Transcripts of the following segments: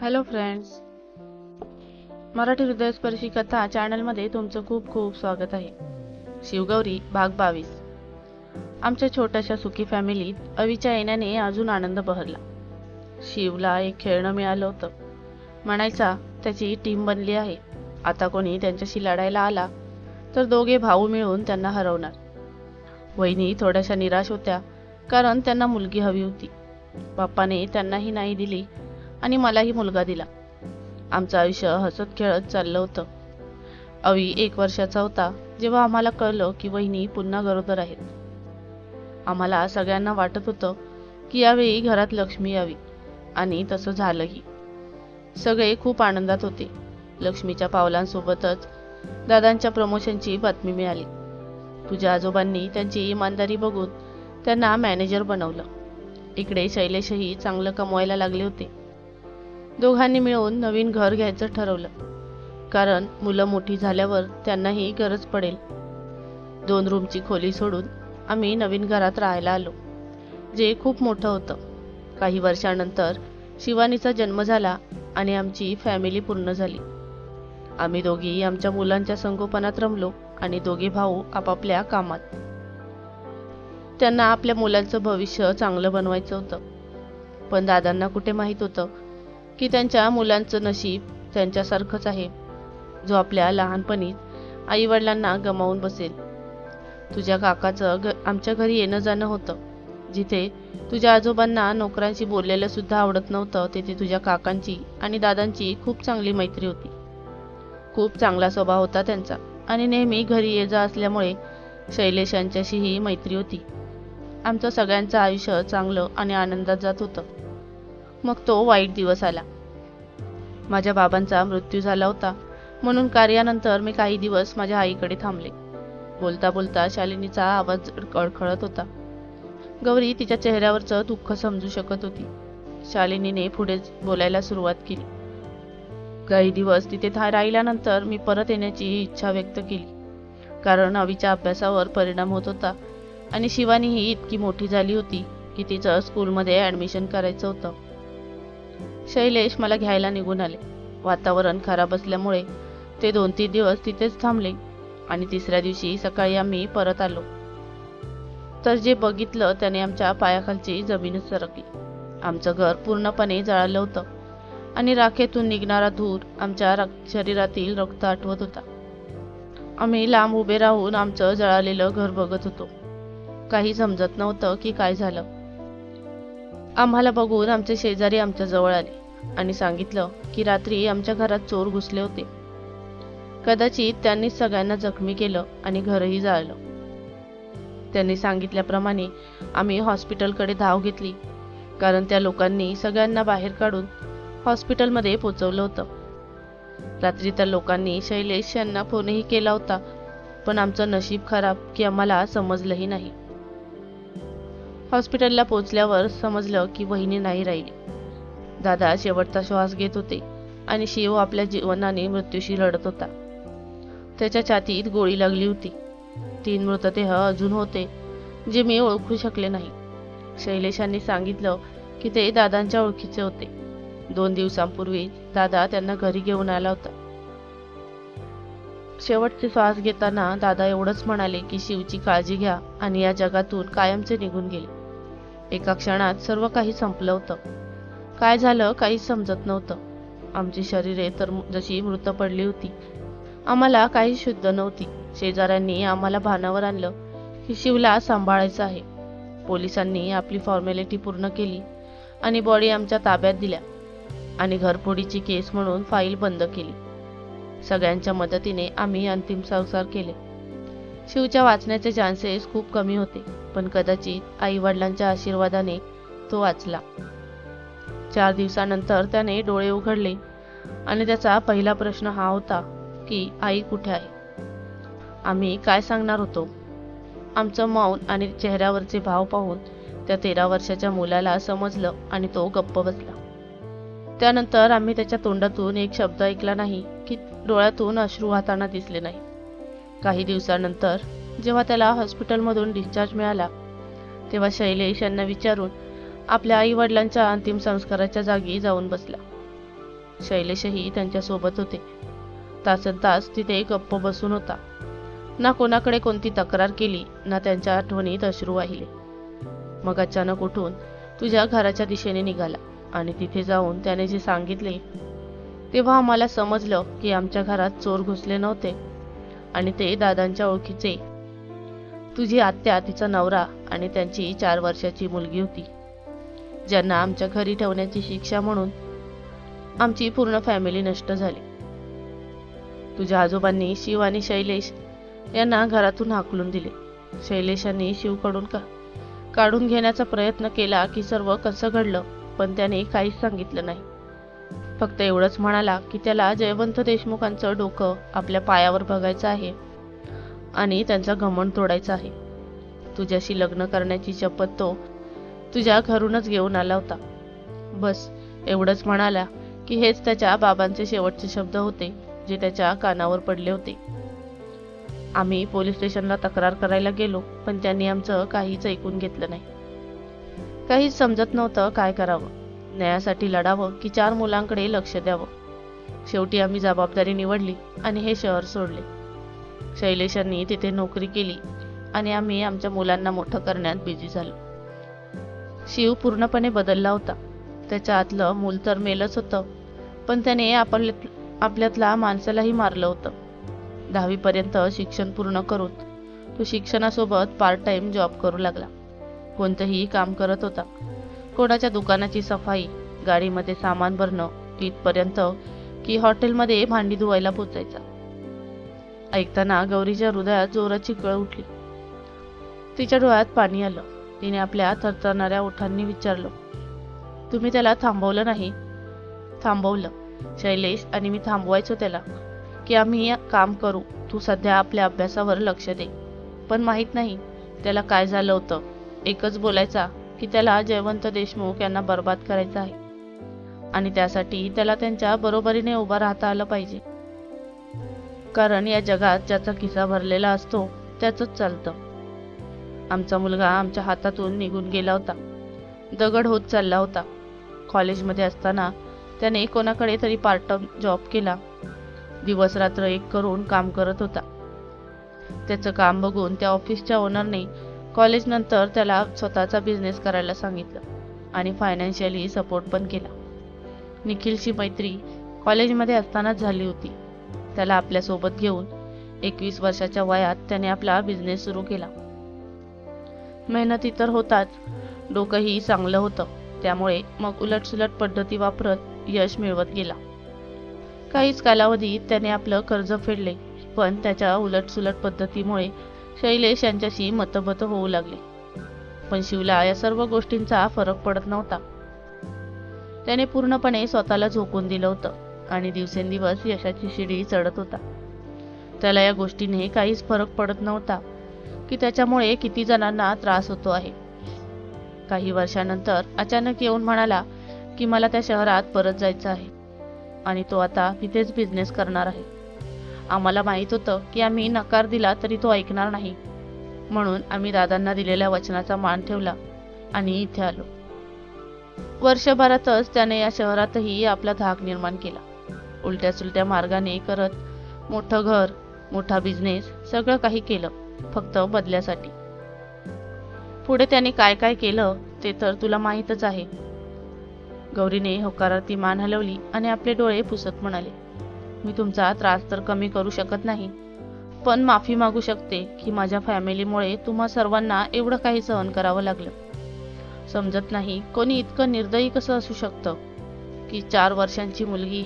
Hello friends Marathi हृदयस्पर्शी कथा चॅनलमध्ये तुमचं खूप खूप स्वागत आहे. शिवगौरी भाग बावीस. आमच्या छोट्याशा सुखी फॅमिलीत अवीच्या येण्याने अजून आनंद बहरला. शिवला एक खेळणं मिळालं होतं. म्हणायचा त्याची टीम बनली आहे. आता कोणी त्यांच्याशी लढायला आला तर दोघे भाऊ मिळून त्यांना हरवणार. वहिनी थोड्याशा निराश होत्या कारण त्यांना मुलगी हवी होती. बाप्पाने त्यांनाही नाही दिली आणि मलाही मुलगा दिला. आमचं आयुष्य हसत खेळत चाललं होतं. अवी एक वर्षाचा होता जेव्हा आम्हाला कळलं की वहिनी पुन्हा गरोदर आहेत. आम्हाला सगळ्यांना वाटत होतं की यावेळी घरात लक्ष्मी यावी आणि तसं झालंही. सगळे खूप आनंदात होते. लक्ष्मीच्या पावलांसोबतच दादांच्या प्रमोशनची बातमी मिळाली. तुझ्या आजोबांनी त्यांची इमानदारी बघून त्यांना मॅनेजर बनवलं. इकडे शैलेशही चांगलं कमवायला लागले होते. दोघांनी मिळून नवीन घर घ्यायचं ठरवलं. कारण मुलं मोठी झाल्यावर त्यांनाही गरज पडेल. दोन रूमची खोली सोडून आम्ही नवीन घरात राहायला आलो जे खूप मोठं होतं. काही वर्षानंतर शिवानीचा जन्म झाला आणि आमची फॅमिली पूर्ण झाली. आम्ही दोघी आमच्या मुलांच्या संगोपनात रमलो आणि दोघे भाऊ आपापल्या कामात. त्यांना आपल्या मुलांचं भविष्य चांगलं बनवायचं होतं. पण दादांना कुठे माहीत होतं? की त्यांच्या मुलांचं नशीब त्यांच्यासारखंच आहे. जो आपल्या लहानपणीच आईवडिलांना गमावून बसेल. तुझ्या काकाचं ग आमच्या घरी येणं जाणं होतं. जिथे तुझ्या आजोबांना नोकरांशी बोललेलं सुद्धा आवडत नव्हतं तेथे तुझ्या काकांची आणि दादांची खूप चांगली मैत्री होती. खूप चांगला स्वभाव होता त्यांचा आणि नेहमी घरी ये जा असल्यामुळे शैलेश यांच्याशीही मैत्री होती. आमचं सगळ्यांचं आयुष्य चांगलं आणि आनंदात जात होतं. मग तो वाईट दिवस आला. माझ्या बाबांचा मृत्यू झाला होता. म्हणून कार्यानंतर मी काही दिवस माझ्या आईकडे थांबले. बोलता बोलता शालिनीचा आवाज अडखळत होता. गौरी तिच्या चेहऱ्यावरचं दुःख समजू शकत होती. शालिनीने पुढे बोलायला सुरुवात केली. काही दिवस तिथे राहिल्यानंतर मी परत येण्याची इच्छा व्यक्त केली. कारण अवीच्या अभ्यासावर परिणाम होत होता. आणि शिवानी ही इतकी मोठी झाली होती की तिचं स्कूलमध्ये ॲडमिशन करायचं होतं. शैलेश मला घ्यायला निघून आले. वातावरण खराब असल्यामुळे ते दोन तीन दिवस तिथेच थांबले आणि तिसऱ्या दिवशी सकाळी आम्ही परत आलो. तर जे बघितलं त्याने आमच्या पायाखालची जमीनच सरकली. आमचं घर पूर्णपणे जळालं होतं आणि राखेतून निघणारा धूर आमच्या शरीरातील रक्त आठवत होता. आम्ही लांब उभे राहून आमचं जळालेलं घर बघत होतो. काही समजत नव्हतं की काय झालं. आम्हाला बघून आमचे शेजारी आमच्या जवळ आले आणि सांगितलं की रात्री आमच्या घरात चोर घुसले होते. कदाचित त्यांनी सगळ्यांना जखमी केलं आणि घरही जाळलं. त्यांनी सांगितल्याप्रमाणे आम्ही हॉस्पिटलकडे धाव घेतली कारण त्या लोकांनी सगळ्यांना बाहेर काढून हॉस्पिटलमध्ये पोचवलं होतं. रात्री त्या लोकांनी शैलेश यांना फोनही केला होता पण आमचं नशीब खराब की आम्हाला समजलंही नाही. हॉस्पिटलला पोचल्यावर समजलं की वहिनी नाही राहिली. दादा शेवटचा श्वास घेत होते आणि शिव आपल्या जीवनाने मृत्यूशी लढत होता. त्याच्या छातीत गोळी लागली होती. तीन मृतदेह अजून होते जे मी ओळखू शकले नाही. शैलेशांनी सांगितलं की ते दादांच्या ओळखीचे होते. दोन दिवसांपूर्वी दादा त्यांना घरी घेऊन आला होता. शेवटचे श्वास घेताना दादा एवढंच म्हणाले की शिवची काळजी घ्या आणि या जगातून कायमचे निघून गेले. एका क्षणात सर्व काही संपलं होतं. काय झालं काहीच समजत नव्हतं. आमची शरीरे तर जशी मृत पडली होती. आम्हाला काही शुद्ध नव्हती. शेजाऱ्यांनी आम्हाला भानावर आणलं की शिवला सांभाळायचं आहे. पोलिसांनी आपली फॉर्मॅलिटी पूर्ण केली आणि बॉडी आमच्या ताब्यात दिल्या आणि घरफोडीची केस म्हणून फाईल बंद केली. सगळ्यांच्या मदतीने आम्ही अंतिम संस्कार केले. शिवच्या वाचण्याचे चान्सेस खूप कमी होते. पण कदाचित आई वडिलांच्या आशीर्वादाने तो वाचला. चार दिवसानंतर त्याने डोळे उघडले आणि त्याचा पहिला प्रश्न हा होता की आई कुठे आहे? आम्ही काय सांगणार होतो? आमचं मौन आणि चेहऱ्यावरचे भाव पाहून त्या तेरा वर्षाच्या मुलाला समजलं आणि तो गप्प बसला. त्यानंतर आम्ही त्याच्या तोंडातून एक शब्द ऐकला नाही की डोळ्यातून अश्रू वाहताना दिसले नाही. काही दिवसानंतर जेव्हा त्याला हॉस्पिटलमधून डिस्चार्ज मिळाला तेव्हा शैलेश यांना विचारून आपल्या आई वडिलांच्या अंतिम संस्काराच्या जागी जाऊन बसला. शैलेशही त्यांच्यासोबत होते. तासन तास तिथे गप्प बसून होता. ना कोणाकडे कोणती तक्रार केली ना त्यांच्या आठवणीत अश्रू वाहिले. मग अचानक उठून तुझ्या घराच्या दिशेने निघाला आणि तिथे जाऊन त्याने जे सांगितले तेव्हा आम्हाला समजलं की आमच्या घरात चोर घुसले नव्हते आणि ते दादांच्या ओळखीचे तुझी आत्या तिचा नवरा आणि त्यांची चार वर्षाची मुलगी होती. ज्यांना आमच्या घरी ठेवण्याची शिक्षा म्हणून आमची पूर्ण फॅमिली नष्ट झाली. तुझ्या आजोबांनी शिव आणि शैलेश यांना घरातून हाकलून दिले. शैलेशांनी शिवकडून का काढून घेण्याचा प्रयत्न केला की सर्व कसं घडलं पण त्याने काहीच सांगितलं नाही. फक्त एवढंच म्हणाला की त्याला जयवंत देशमुखांचं डोकं आपल्या पायावर बघायचं आहे. आणि त्यांचा घमंड तोडायचा आहे. तुझ्याशी लग्न करण्याची शपथ तो तुझ्या घरूनच घेऊन आला होता. बस एवढंच म्हणाला की हेच त्याच्या बाबांचे शेवटचे शब्द होते जे त्याच्या कानावर पडले होते. आम्ही पोलीस स्टेशनला तक्रार करायला गेलो पण त्यांनी आमचं काहीच ऐकून घेतलं नाही. काहीच समजत नव्हतं काय करावं. न्यायासाठी लढावं की चार मुलांकडे लक्ष द्यावं. शेवटी आम्ही जबाबदारी निवडली आणि हे शहर सोडले. शैलेशांनी तिथे नोकरी केली आणि आम्ही आमच्या मुलांना मोठं करण्यात बिझी झालो. शिव पूर्णपणे बदलला होता. त्याच्या आतलं मूल तर मेलच होतं पण त्याने आपल्या आपल्यातला माणसालाही मारलं होतं. दहावीपर्यंत शिक्षण पूर्ण करून तो शिक्षणासोबत पार्ट टाइम जॉब करू लागला. कोणतंही काम करत होता. कोणाच्या दुकानाची सफाई गाडीमध्ये सामान भरणं इथपर्यंत की हॉटेलमध्ये भांडी धुवायला पोचायचा. ऐकताना गौरीच्या हृदयात जोराची कळ उठली. तिच्या डोळ्यात पाणी आलं. तिने आपल्या थरथरणाऱ्या ओठांनी विचारलं तुम्ही त्याला थांबवलं नाही? थांबवलं. शैलेश आणि मी थांबवायचो त्याला की आम्ही काम करू. तू सध्या आपल्या अभ्यासावर लक्ष दे. पण माहीत नाही त्याला काय झालं होतं? एकच बोलायचा की त्याला जयवंत देशमुख यांना बर्बाद करायचं आहे. आणि त्यासाठी त्याला त्यांच्या बरोबरीने उभा राहता आलं पाहिजे. कारण या जगात ज्याचा खिसा भरलेला असतो त्याचंच चालतं. आमचा मुलगा आमच्या हातातून निघून गेला होता. दगड होत चालला होता. कॉलेजमध्ये असताना त्याने कोणाकडे तरी पार्ट टाइम जॉब केला. दिवस रात्र एक करून काम करत होता. त्याचं काम बघून त्या ऑफिसच्या ओनरने कॉलेजनंतर त्याला स्वतःचा बिझनेस करायला सांगितलं आणि फायनान्शियली सपोर्ट पण केला. निखिलची मैत्री कॉलेजमध्ये असतानाच झाली होती. त्याला आपल्यासोबत घेऊन एकवीस वर्षाच्या वयात त्याने आपला बिझनेस सुरू केला. मेहनती तर होताच डोकंही चांगलं होतं. त्यामुळे मग उलटसुलट पद्धती वापरत यश मिळवत गेला. काहीच कालावधीत त्याने आपलं कर्ज फेडले पण त्याच्या उलटसुलट पद्धतीमुळे शैलेश यांच्याशी मतभत होऊ लागले. पण शिवला या सर्व गोष्टींचा फरक पडत नव्हता. त्याने पूर्णपणे स्वतःला झोकून दिलं होतं. आणि दिवसेंदिवस यशाची शिडी चढत होता. त्याला या गोष्टीने काहीच फरक पडत नव्हता की त्याच्यामुळे किती जणांना त्रास होतो आहे. काही वर्षानंतर अचानक येऊन म्हणाला की मला त्या शहरात परत जायचं आहे आणि तो आता तिथेच बिझनेस करणार आहे. आम्हाला माहीत होतं की आम्ही नकार दिला तरी तो ऐकणार नाही. म्हणून आम्ही दादांना दिलेल्या वचनाचा मान ठेवला आणि इथे आलो. वर्षभरातच त्याने या शहरातही आपला धाक निर्माण केला. उलट्या सुलट्या मार्गाने करत मोठं घर मोठा बिझनेस सगळं काही केलं फक्त बदल्यासाठी. पुढे त्याने काय काय केलं ते तर तुला माहीतच आहे. गौरीने होकारार्थी मान हलवली आणि आपले डोळे पुसत म्हणाले मी तुमचा त्रास तर कमी करू शकत नाही पण माफी मागू शकते की माझ्या फॅमिलीमुळे तुम्हा सर्वांना एवढं काही सहन करावं लागलं. समजत नाही कोणी इतकं निर्दयी कसं असू शकतं की चार वर्षांची मुलगी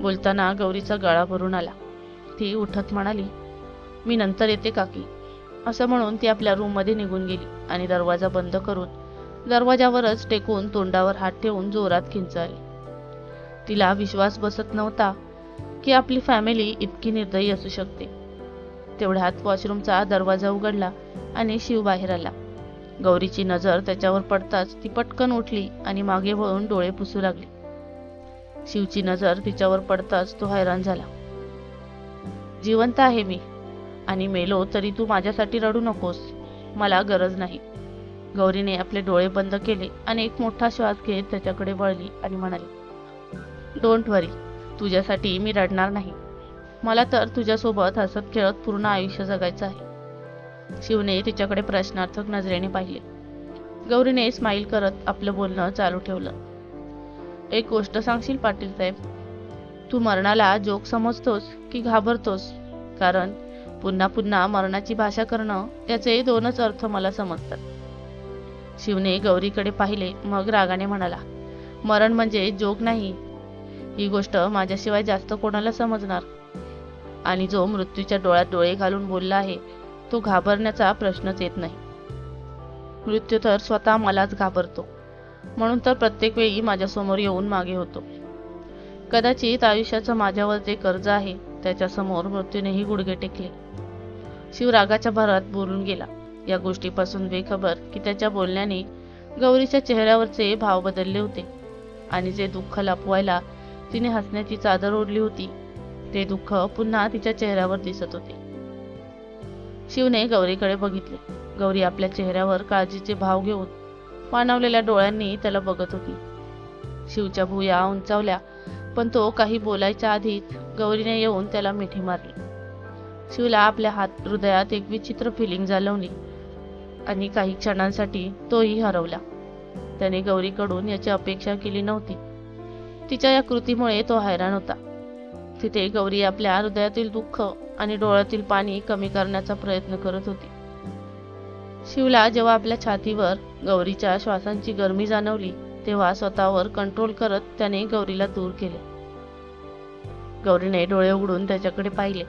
बोलताना गौरीचा गळा भरून आला. ती उठत म्हणाली मी नंतर येते काकी. असं म्हणून ती आपल्या रूममध्ये निघून गेली आणि दरवाजा बंद करून दरवाजावरच टेकून तोंडावर हात ठेवून जोरात किंचाळली तिला विश्वास बसत नव्हता की आपली फॅमिली इतकी निर्दयी असू शकते. तेवढ्यात वॉशरूमचा दरवाजा उघडला आणि शिव बाहेर आला. गौरीची नजर त्याच्यावर पडताच ती पटकन उठली आणि मागे वळून डोळे पुसू लागली. शिवची नजर तिच्यावर पडताच तो हैराण झाला. जिवंत आहे मी. आणि मेलो तरी तू माझ्यासाठी रडू नकोस. मला गरज नाही. गौरीने आपले डोळे बंद केले आणि एक मोठा श्वास घेत त्याच्याकडे वळली आणि म्हणाली डोंट वरी तुझ्यासाठी मी रडणार नाही. मला तर तुझ्यासोबत हसत खेळत पूर्ण आयुष्य जगायचं आहे. शिवने तिच्याकडे प्रश्नार्थक नजरेने पाहिले. गौरीने स्माईल करत आपलं बोलणं चालू ठेवलं. एक गोष्ट सांगशील पाटील साहेब? तू मरणाला जोक समजतोस की घाबरतोस? कारण पुन्हा पुन्हा मरणाची भाषा करणं याचे दोनच अर्थ मला समजतात. शिवने गौरीकडे पाहिले मग रागाने म्हणाला मरण म्हणजे जोक नाही. ही गोष्ट माझ्याशिवाय जास्त कोणाला समजणार? आणि जो मृत्यूच्या डोळ्यात डोळे घालून बोलला आहे तो घाबरण्याचा प्रश्नच येत नाही. मृत्यू तर स्वतः मलाच घाबरतो. म्हणून तर प्रत्येक वेळी माझ्यासमोर येऊन मागे होतो. कदाचित आयुष्याचं माझ्यावर जे कर्ज आहे त्याच्यासमोर मृत्यूनेही गुडघे टेकले. शिव रागाच्या भरात बोलून गेला. या गोष्टीपासून बेखबर की त्याच्या बोलण्याने गौरीच्या चेहऱ्यावरचे भाव बदलले होते. आणि जे दुःख लपवायला तिने हसण्याची चादर ओढली होती ते दुःख पुन्हा तिच्या चेहऱ्यावर दिसत होते. शिवने गौरीकडे बघितले. गौरी आपल्या चेहऱ्यावर काळजीचे भाव घेऊन मानवलेल्या डोळ्यांनी त्याला बघत होती. शिवच्या भुया उंचावल्या पण तो काही बोलायच्या आधीच गौरीने येऊन त्याला मिठी मारली. शिवला आपल्या हात हृदयात एक विचित्र फिलिंग जालवली आणि काही क्षणांसाठी तोही हरवला. त्याने गौरीकडून याची अपेक्षा केली नव्हती. तिच्या या कृतीमुळे तो हैराण होता. तिथे गौरी आपल्या हृदयातील दुःख आणि डोळ्यातील पाणी कमी करण्याचा प्रयत्न करत होती. शिवला जेव्हा आपल्या छातीवर गौरीच्या श्वासांची गरमी जाणवली तेव्हा स्वतःवर कंट्रोल करत त्याने गौरीला दूर केले. गौरीने डोळे उघडून त्याच्याकडे पाहिले.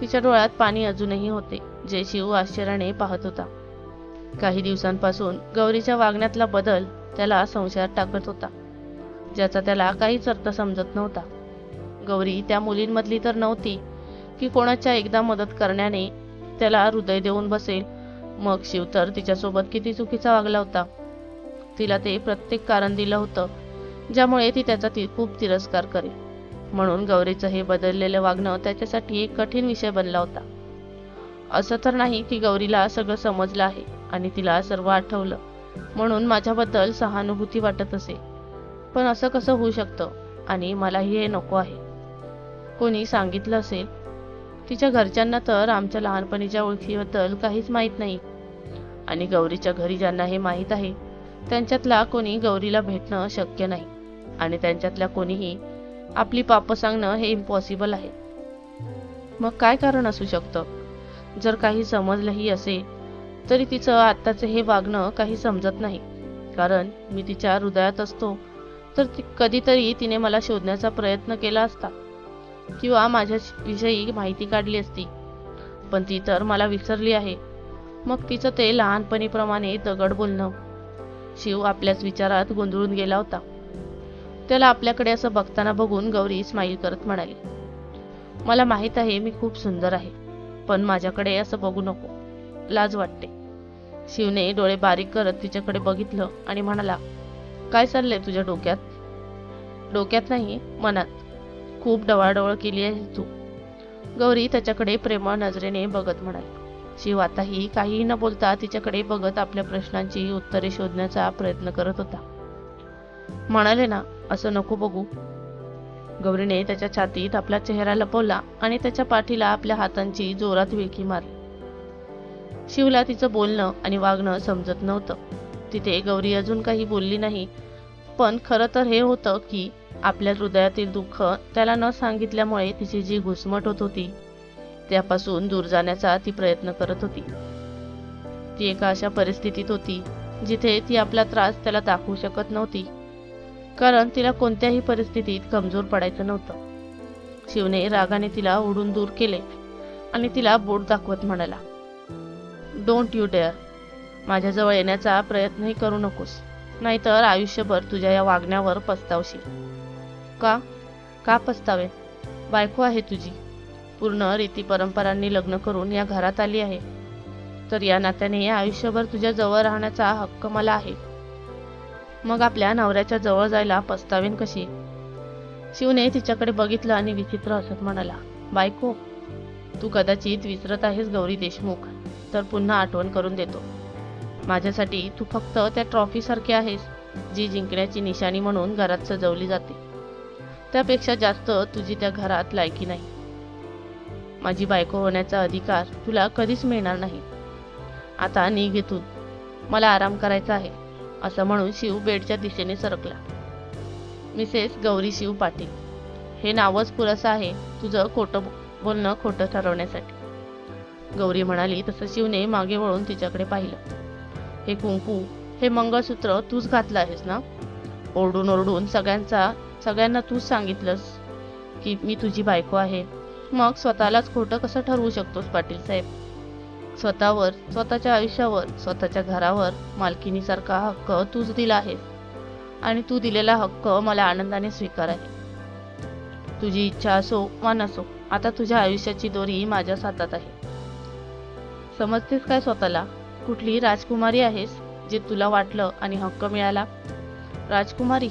तिच्या डोळ्यात पाणी अजूनही होते जे शिव आश्चर्याने पाहत होता. काही दिवसांपासून गौरीच्या वागण्यातला बदल त्याला संशयात टाकत होता ज्याचा त्याला काहीच अर्थ समजत नव्हता. गौरी त्या मुलींमधली तर नव्हती की कोणाच्या एकदा मदत करण्याने त्याला हृदय देऊन बसेल मग शिव तर तिच्यासोबत किती चुकीचा वागला होता. तिला ते प्रत्येक कारण दिलं होतं ज्यामुळे ती त्याचा ती खूप तिरस्कार करेल म्हणून गौरीचं हे बदललेलं वागणं त्याच्यासाठी एक कठीण विषय बनला होता. असं तर नाही की गौरीला सगळं समजलं आहे आणि तिला सर्व आठवलं म्हणून माझ्याबद्दल सहानुभूती वाटत असे. पण असं कसं होऊ शकतं? आणि मलाही हे नको आहे. कोणी सांगितलं असेल तिच्या घरच्यांना तर आमच्या लहानपणीच्या ओळखीबद्दल काहीच माहीत नाही. आणि गौरीच्या घरी ज्यांना हे माहीत आहे त्यांच्यातला कोणी गौरीला भेटणं शक्य नाही. आणि त्यांच्यातल्या कोणीही आपली पापं सांगणं हे इम्पॉसिबल आहे. मग काय कारण असू शकतं? जर काही समजलंही असेल तरी तिचं आत्ताचं हे वागणं काही समजत नाही. कारण मी तिच्या हृदयात असतो तर ती कधीतरी तिने मला शोधण्याचा प्रयत्न केला असता. किंवा माझ्याविषयी माहिती काढली असती. पण ती तर मला विसरली आहे. मग तिचं ते लहानपणीप्रमाणे दगड बोलणं. शिव आपल्याच विचारात गोंधळून गेला होता. त्याला आपल्याकडे असं बघताना बघून गौरी स्माईल करत म्हणाली मला माहीत आहे मी खूप सुंदर आहे पण माझ्याकडे असं बघू नको. लाज वाटते. शिवने डोळे बारीक करत तिच्याकडे बघितलं आणि म्हणाला काय चाललंय तुझ्या डोक्यात? डोक्यात नाही मनात. खूप डवाडवळ केली आहे तू. गौरी त्याच्याकडे प्रेमळ नजरेने बघत म्हणाली. शिव आताही काहीही न बोलता तिच्याकडे बघत आपल्या प्रश्नांची उत्तरे शोधण्याचा प्रयत्न करत होता. म्हणाले ना असं नको बघू. गौरीने त्याच्या छातीत आपला चेहरा लपवला आणि त्याच्या पाठीला आपल्या हातांची जोरात विळकी मारली. शिवला तिचं बोलणं आणि वागणं समजत नव्हतं. तिथे गौरी अजून काही बोलली नाही पण खरं तर हे होतं की आपल्या हृदयातील दुःख त्याला न सांगितल्यामुळे तिची जी घुसमट होत होती त्यापासून दूर जाण्याचा ती प्रयत्न करत होती. ती एका अशा परिस्थितीत होती जिथे ती आपला त्रास त्याला दाखवू शकत नव्हती कारण तिला कोणत्याही परिस्थितीत कमजोर पडायचं नव्हतं. शिवने रागाने तिला ओढून दूर केले आणि तिला बोट दाखवत म्हणाला डोंट यू डेअर माझ्याजवळ येण्याचा प्रयत्नही करू नकोस. नाहीतर आयुष्यभर तुझ्या या वागण्यावर पस्तावशील. का? का पस्तावे? बायको आहे तुझी. पूर्ण रीती परंपरांनी लग्न करून या घरात आली आहे. तर या नात्याने आयुष्यभर तुझ्या जवळ राहण्याचा हक्क मला आहे. मग आपल्या नवऱ्याच्या जवळ जायला पस्तावेन कशी? शिवने तिच्याकडे बघितलं आणि विचित्र हसत म्हणाला बायको तू कदाचित विसरत आहेस गौरी देशमुख तर पुन्हा आठवण करून देतो. माझ्यासाठी तू फक्त त्या ट्रॉफीसारखी आहेस जी जिंकण्याची निशाणी म्हणून घरात सजवली जाते. त्यापेक्षा जास्त तुझी त्या घरात लायकी नाही. माझी बायको होण्याचा अधिकार तुला कधीच मिळणार नाही. आता निघ इथून मला आराम करायचा आहे असं म्हणून शिव बेडच्या दिशेने सरकला. मिसेस गौरी शिव पाटील हे नावच पुरेसं आहे तुझं खोटं बोलणं खोटं ठरवण्यासाठी. गौरी म्हणाली तसं शिवने मागे वळून तिच्याकडे पाहिलं. हे कुंकू हे मंगळसूत्र तूच घातलं आहेस ना? ओरडून ओरडून सगळ्यांचा सगळ्यांना तूच सांगितलंस की मी तुझी बायको आहे. मग स्वतःलाच खोटं कसं ठरवू शकतोस पाटील साहेब? स्वतःवर स्वतःच्या आयुष्यावर स्वतःच्या घरावर मालकिनीसारखा हक्क तूच दिला आहेस आणि तू दिलेला हक्क मला आनंदाने स्वीकार आहे. तुझी इच्छा असो वा नसो आता तुझ्या आयुष्याची दोरी माझ्याच हातात आहे. समजतेस काय स्वतःला? कुठली राजकुमारी आहेस जे तुला वाटलं आणि हक्क मिळाला? राजकुमारी?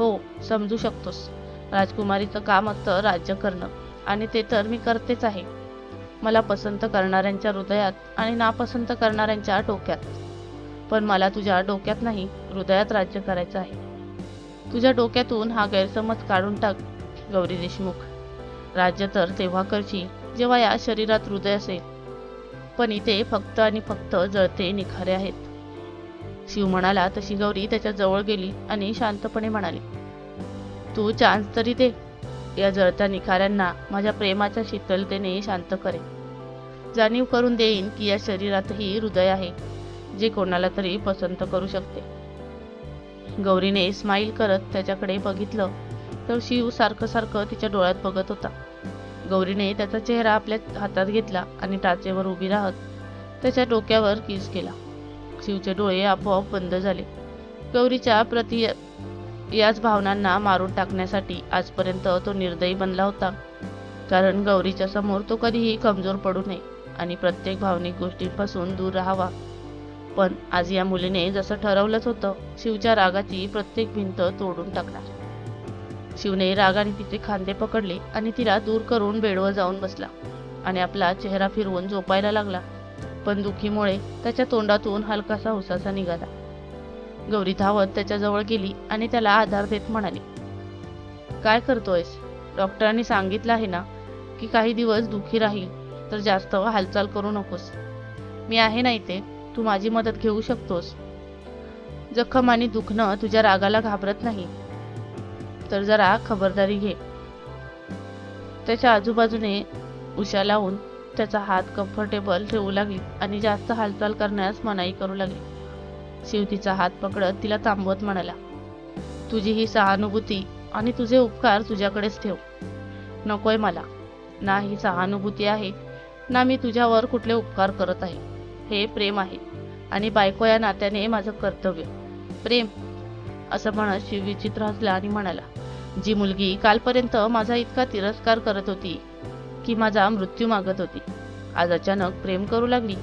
हो समजू शकतोस. राजकुमारीचं काम असतं राज्य करणं आणि ते तर मी करतेच आहे. मला पसंत करणाऱ्यांच्या हृदयात आणि नापसंत करणाऱ्यांच्या डोक्यात. पण मला तुझ्या डोक्यात नाही हृदयात राज्य करायचं आहे. तुझ्या डोक्यातून हा गैरसमज काढून टाक गौरी देशमुख. राज्य तर तेव्हा करशील जेव्हा या शरीरात हृदय असेल. पण इथे फक्त आणि फक्त जळते निखारे आहेत. शिव म्हणाला तशी गौरी त्याच्याजवळ गेली आणि शांतपणे म्हणाली तू चान्स तरी दे. या जळत्या निखाऱ्यांना माझ्या प्रेमाच्या शीतलतेने शांत करे. जाणीव करून देईन की या शरीरातही हृदय आहे जे कोणाला तरी पसंत करू शकते. गौरीने स्माईल करत त्याच्याकडे बघितलं तर शिव सारखं सारखं तिच्या डोळ्यात बघत होता. गौरीने त्याचा चेहरा आपल्या हातात घेतला आणि टाचेवर उभी राहत त्याच्या डोक्यावर किस केला. शिवचे डोळे आपोआप बंद झाले. गौरीच्या प्रति याच भावनांना मारून टाकण्यासाठी आजपर्यंत तो निर्दयी बनला होता. कारण गौरीच्या समोर तो कधीही कमजोर पडू नये आणि प्रत्येक भावनिक गोष्टींपासून दूर राहावा. पण आज या मुलीने जसं ठरवलंच होतं शिवच्या रागाची प्रत्येक भिंत तोडून टाकणार. शिवने रागाने तिचे खांदे पकडले आणि तिला दूर करून बेडवर जाऊन बसला आणि आपला चेहरा फिरवून झोपायला लागला. पण दुखीमुळे त्याच्या तोंडातून हलकासा हुसासा निघाला. गौरी धावत त्याच्याजवळ गेली आणि त्याला आधार देत म्हणाली काय करतोयस? डॉक्टरांनी सांगितलं आहे ना की काही दिवस दुखी राहील तर जास्त हालचाल करू नकोस. मी आहे ना इथे तू माझी मदत घेऊ शकतोस. जखम आणि दुखणं तुझ्या रागाला घाबरत नाही. तर जरा खबरदारी घे. त्याच्या आजूबाजूने उशा लावून त्याचा हात कम्फर्टेबल ठेवू लागली आणि जास्त हालचाल करण्यास मनाई करू लागली. शिव तिचा हात पकडत तिला थांबवत म्हणाला तुझी ही सहानुभूती आणि तुझे उपकार तुझ्याकडेच ठेव. नकोय मला. ना ही सहानुभूती आहे ना मी तुझ्यावर कुठले उपकार करत आहे. हे प्रेम आहे आणि बायको या नात्याने माझं कर्तव्य. प्रेम असं म्हणत शिव विचित्र हसला आणि म्हणाला जी मुलगी कालपर्यंत माझा इतका तिरस्कार करत होती की माझा मृत्यू मागत होती. आज अचानक प्रेम करू लागली.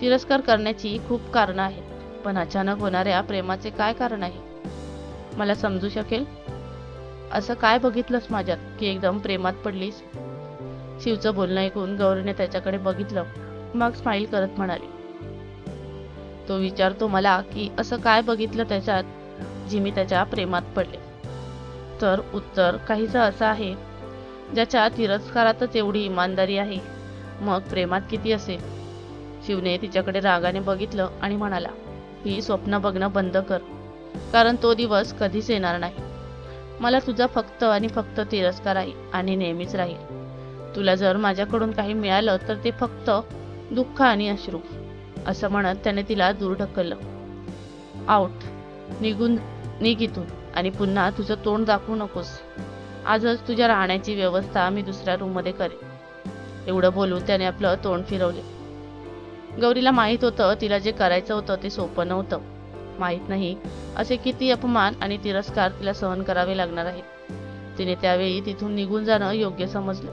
तिरस्कार करण्याची खूप कारणं आहेत पण अचानक होणाऱ्या प्रेमाचे काय कारण आहे? मला समजू शकेल? असं काय बघितलंस माझ्यात की एकदम प्रेमात पडलीस? शिवचं बोलणं ऐकून गौरीने त्याच्याकडे बघितलं. मग स्माईल करत म्हणाली. तो विचारतो मला की असं काय बघितलं त्याच्यात जी मी त्याच्या प्रेमात पडले? तर उत्तर काहीसं असं आहे ज्याच्या तिरस्कारातच एवढी इमानदारी आहे. मग प्रेमात किती असेल? शिवने तिच्याकडे रागाने बघितलं आणि म्हणाला ही स्वप्न बघणं बंद कर कारण तो दिवस कधीच येणार नाही. मला तुझा फक्त आणि फक्त तिरस्कार आहे आणि नेहमीच राहील. तुला जर माझ्याकडून काही मिळालं तर ते फक्त दुःख आणि अश्रू असं म्हणत त्याने तिला दूर ढकललं. आऊट. निघून निघितून आणि पुन्हा तुझं तोंड दाखवू नकोस. आजच तुझ्या राहण्याची व्यवस्था मी दुसऱ्या रूममध्ये करेन. एवढं बोलून त्याने आपलं तोंड फिरवले. गौरीला माहीत होतं तिला जे करायचं होतं ते सोपं नव्हतं. माहीत नाही असे किती अपमान आणि तिरस्कार तिला सहन करावे लागणार आहेत. तिने त्यावेळी तिथून निघून जाणं योग्य समजलं.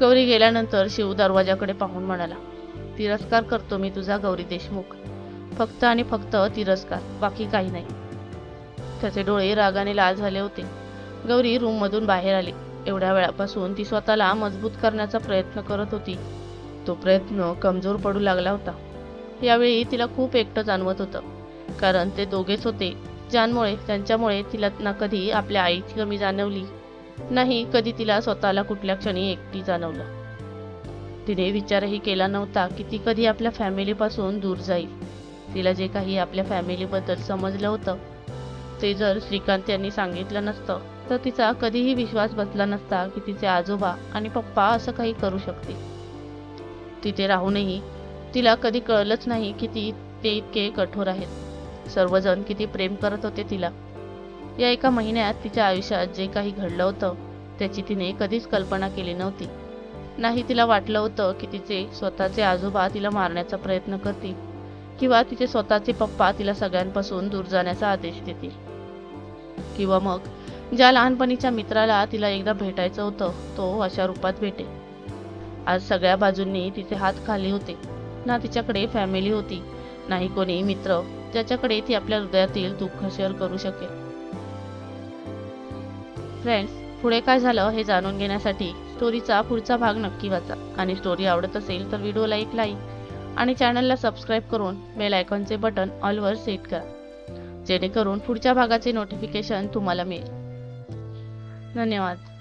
गौरी गेल्यानंतर शिव दरवाजाकडे पाहून म्हणाला तिरस्कार करतो मी तुझा गौरी देशमुख. फक्त आणि फक्त तिरस्कार बाकी काही नाही. त्याचे डोळे रागाने लाल झाले होते. गौरी रूममधून बाहेर आली. एवढ्या वेळापासून ती स्वतःला मजबूत करण्याचा प्रयत्न करत होती. तो प्रयत्न कमजोर पडू लागला होता. यावेळी तिला खूप एकटं जाणवत होतं. कारण ते दोघेच होते ज्यांमुळे त्यांच्यामुळे तिला ना कधी आपल्या आईची कमी जाणवली नाही कधी तिला स्वतःला कुठल्या क्षणी एकटी जाणवलं. तिने विचारही केला नव्हता की ती कधी आपल्या फॅमिलीपासून दूर जाईल. तिला जे काही आपल्या फॅमिलीबद्दल समजलं होतं ते जर श्रीकांत यांनी सांगितलं नसतं तर तिचा कधीही विश्वास बसला नसता की तिचे आजोबा आणि पप्पा असं काही करू शकते तिथे राहूनही तिला कधी कळलंच नाही की ती ते इतके कठोर आहेत. सर्वजण किती प्रेम करत होते तिला. या एका महिन्यात तिच्या आयुष्यात जे काही घडलं होतं त्याची तिने कधीच कल्पना केली नव्हती. नाही तिला वाटलं होतं की तिचे स्वतःचे आजोबा तिला मारण्याचा प्रयत्न करतील किंवा तिचे स्वतःचे पप्पा तिला सगळ्यांपासून दूर जाण्याचा आदेश देतील. किंवा मग ज्या लहानपणीच्या मित्राला तिला एकदा भेटायचं होतं तो अशा रूपात भेटेल आज सगळ्या बाजूंनी तिचे हात खाली होते. ना तिच्याकडे फॅमिली होती नाही कोणी मित्र ज्याच्याकडे ती आपल्या हृदयातील दुःख शेअर करू शकेल. फ्रेंड्स पुढे काय झालं हे जाणून घेण्यासाठी स्टोरीचा पुढचा भाग नक्की वाचा. आणि स्टोरी आवडत असेल तर व्हिडिओला एक लाईक आणि चॅनलला सबस्क्राईब करून बेल आयकॉनचे बटन ऑलवर सेट करा. जेणेकरून पुढच्या भागाचे नोटिफिकेशन तुम्हाला मिळेल. धन्यवाद.